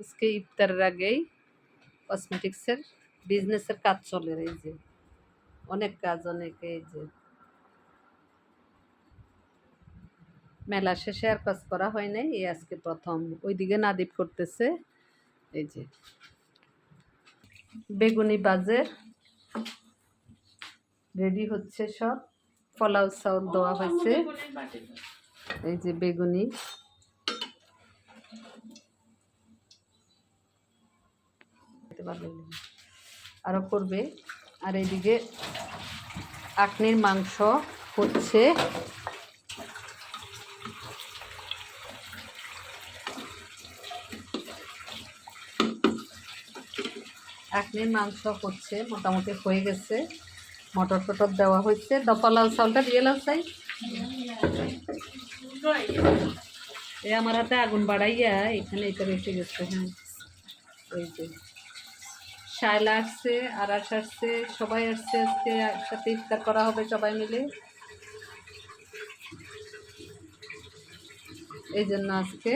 আজকে ইফতারের আগেই কসমেটিক্সের বিজনেসের কাজ চলে এই যে। অনেক কাজ, অনেক এই যে। মেলা শেষে আর কাজ করা হয় নাই, এই আজকে প্রথম। ওইদিকে নাদিপ করতেছে, এই যে। বেগুনি বাজের রেডি হচ্ছে সব। পোলাও চাউল দেওয়া হয়েছে। এই যে বেগুনি। খেতে ভালো লাগল। আরও করবে। আর এইদিকে আকনির মাংস হচ্ছে আকনির মাংস হচ্ছে, মোটামুটি হয়ে গেছে। মটর টটর দেওয়া হয়েছে। দপালাল চাউলটা দিয়ে লাল চাই। এই আমার হাতে আগুন বাড়াইয়া এখানে এটা রেখে গেছে হ্যাঁ। ওই যে। শায়লা আসছে আরাস আসছে সবাই আসছে আজকে একসাথে ইফতার করা হবে সবাই মিলে। এই জন্য আজকে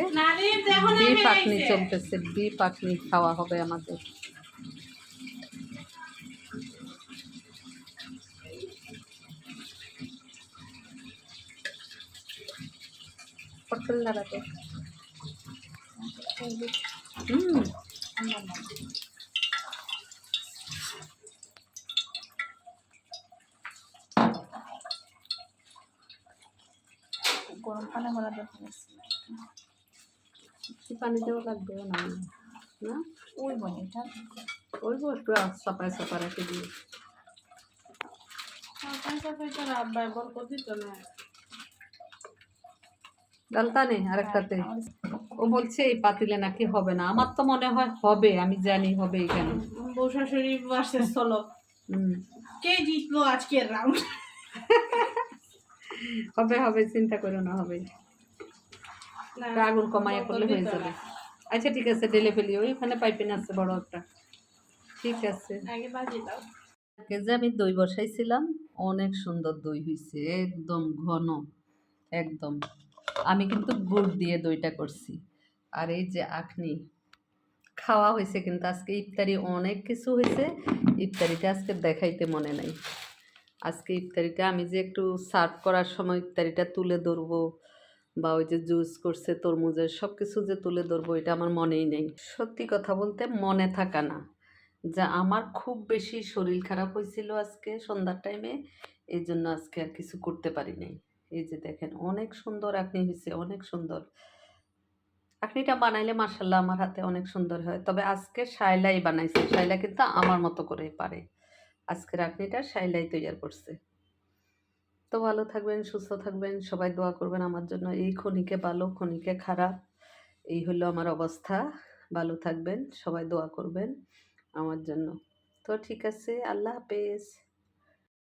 বি পাকনি চলতেছে বি পাকনি খাওয়া হবে আমাদের। পটল দাঁড়াতে হুম। গরম পানি করা দরকার আছে পানি দেওয়া লাগবে না? না? ওই এটা। ওই একটু সাপায় সাপা রেখে দিয়ে ব্যবহার করতে তো না। ডালতা নেই আরেকটাতে। ও বলছে এই পাতিলে নাকি হবে না। আমার তো মনে হয় হবে আমি জানি হবে এখানে। বউ শাশুড়ি ভার্সেস চলো কে জিতলো আজকের রাউন্ড হবে হবে চিন্তা করো না হবে। আগুন কমাইয়া করলে হয়ে যাবে। আচ্ছা ঠিক আছে ঢেলে ফেলি ওইখানে পাইপিন আছে বড় একটা। ঠিক আছে। আগে যে আমি দই বসাইছিলাম অনেক সুন্দর দই হয়েছে একদম ঘন একদম। আমি কিন্তু গুড় দিয়ে দইটা করছি। আর এই যে আখনি খাওয়া হয়েছে কিন্তু আজকে ইফতারি অনেক কিছু হয়েছে ইফতারিটা আজকে দেখাইতে মনে নাই। আজকে ইফতারিটা আমি যে একটু সার্ভ করার সময় ইফতারিটা তুলে ধরবো বা ওই যে জুস করছে, তরমুজের সব কিছু যে তুলে ধরবো, এটা আমার মনেই নেই। সত্যি কথা বলতে মনে থাকা না। যা আমার খুব বেশি শরীর খারাপ হয়েছিল আজকে সন্ধ্যার টাইমে এই জন্য আজকে আর কিছু করতে পারি নাই। এই যে দেখেন, অনেক সুন্দর আপনি হয়েছে, অনেক সুন্দর। আখনিটা বানাইলে মার্শাল্লাহ আমার হাতে অনেক সুন্দর হয়। তবে আজকে শাইলাই বানাইছে, শাইলা কিন্তু আমার মতো করে পারে। আজকের আঁকনিটা সাইলাই তৈরি করছে। তো ভালো থাকবেন, সুস্থ থাকবেন, সবাই দোয়া করবেন আমার জন্য। এই খনিকে ভালো খনিকে খারাপ, এই হলো আমার অবস্থা। ভালো থাকবেন, সবাই দোয়া করবেন আমার জন্য। তো ঠিক আছে, আল্লাহ হাফেজ।